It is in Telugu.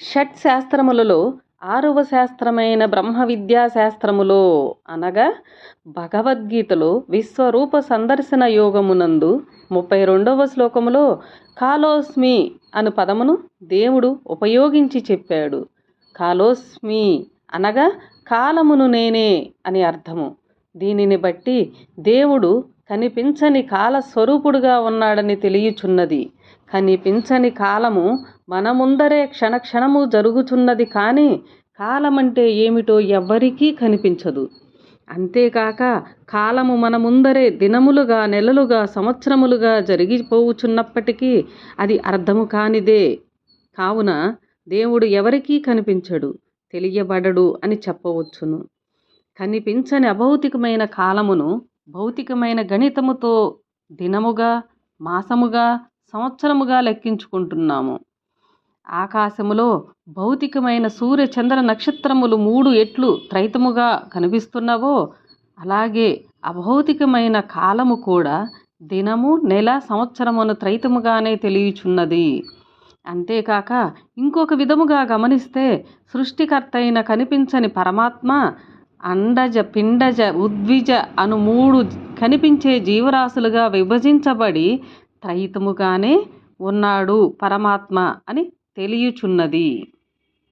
షట్ శాస్త్రములలో ఆరవ శాస్త్రమైన బ్రహ్మ విద్యా శాస్త్రములో అనగా భగవద్గీతలో విశ్వరూప సందర్శన యోగమునందు ముప్పై రెండవ శ్లోకములో కాలోస్మి అను పదమును దేవుడు ఉపయోగించి చెప్పాడు. కాలోస్మి అనగా కాలమును నేనే అని అర్థము. దీనిని బట్టి దేవుడు కనిపించని కాల స్వరూపుడుగా ఉన్నాడని తెలియచున్నది. కనిపించని కాలము మన ముందరే క్షణక్షణము జరుగుచున్నది కానీ కాలమంటే ఏమిటో ఎవ్వరికీ కనిపించదు. అంతేకాక కాలము మన ముందరే దినములుగా నెలలుగా సంవత్సరములుగా జరిగిపోవుచున్నప్పటికీ అది అర్థము కానిదే. కావున దేవుడు ఎవరికీ కనిపించడు తెలియబడడు అని చెప్పవచ్చును. కనిపించని అభౌతికమైన కాలమును భౌతికమైన గణితముతో దినముగా మాసముగా సంవత్సరముగా లెక్కించుకుంటున్నాము. ఆకాశములో భౌతికమైన సూర్య చంద్ర నక్షత్రములు మూడు ఎట్లు త్రైతముగా కనిపిస్తున్నవో అలాగే అభౌతికమైన కాలము కూడా దినము నెల సంవత్సరమును త్రైతముగానే తెలియచున్నది. అంతేకాక ఇంకొక విధముగా గమనిస్తే సృష్టికర్త అయిన కనిపించని పరమాత్మ అండజ పిండజ ఉద్విజ అను మూడు కనిపించే జీవరాశులుగా విభజించబడి త్రైతముగానే ఉన్నాడు పరమాత్మ అని తెలియచున్నది.